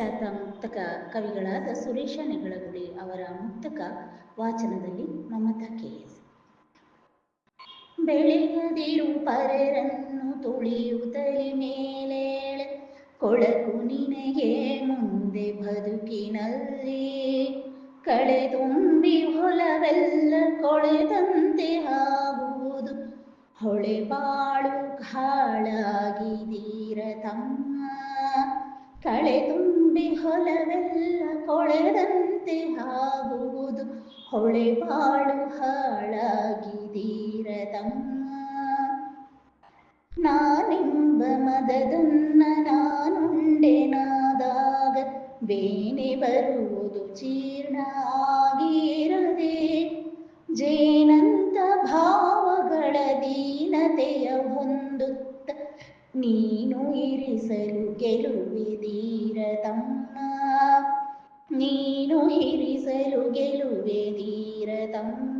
ಖ್ಯಾತ ಮುಕ್ತಕ ಕವಿಗಳಾದ ಸುರೇಶ ನೆಗಳಗುಡಿ ಅವರ ಮುಕ್ತಕ ವಾಚನದಲ್ಲಿ ಮಮತಾ ಕೆ ಎಸ್ ಬೆಳೆಯದಿರು ಪರರನ್ನು ತುಳಿಯುತ್ತಲಿ ಮೇಲೆ ಕೊಳಕು ನಿನಗೆ ಮುಂದೆ ಬದುಕಿನಲ್ಲಿ. ಕಳೆ ತುಂಬಿ ಹೊಲವೆಲ್ಲ ಕೊಳೆದಂತೆ ಆಗುವುದು, ಹೊಳೆ ಬಾಳು ಹಾಳಾಗಿದೀರ ತಮ್ಮ. ಕಳೆ ತುಂಬಿ ಹೊಲವೆಲ್ಲ ಕೊಳೆದಂತೆ ಆಗುವುದು ಹೊಳೆ ಬಾಳು ಹಾಳಾಗಿದೀರ ತಮ್ಮ. ನಾನೆಂಬ ಮದದನ್ನ ನಾನುಂಡೆನಾದಾಗ ಬೇನೆ ಬರುವುದು ಜೀರ್ಣ ಆಗಿರದೆ. ಜೇನಂತ ಭಾವಗಳ ದೀನತೆಯ ಹೊಂದುತ್ತ ನೀನು ಇರಿಸಲು ಗೆಲುವಿದೀ. ನೀನು ಇರಿಸಲು ಗೆಲುವೆದೀರ ತಮ್ಮ ಧನ್ಯವಾದಗಳು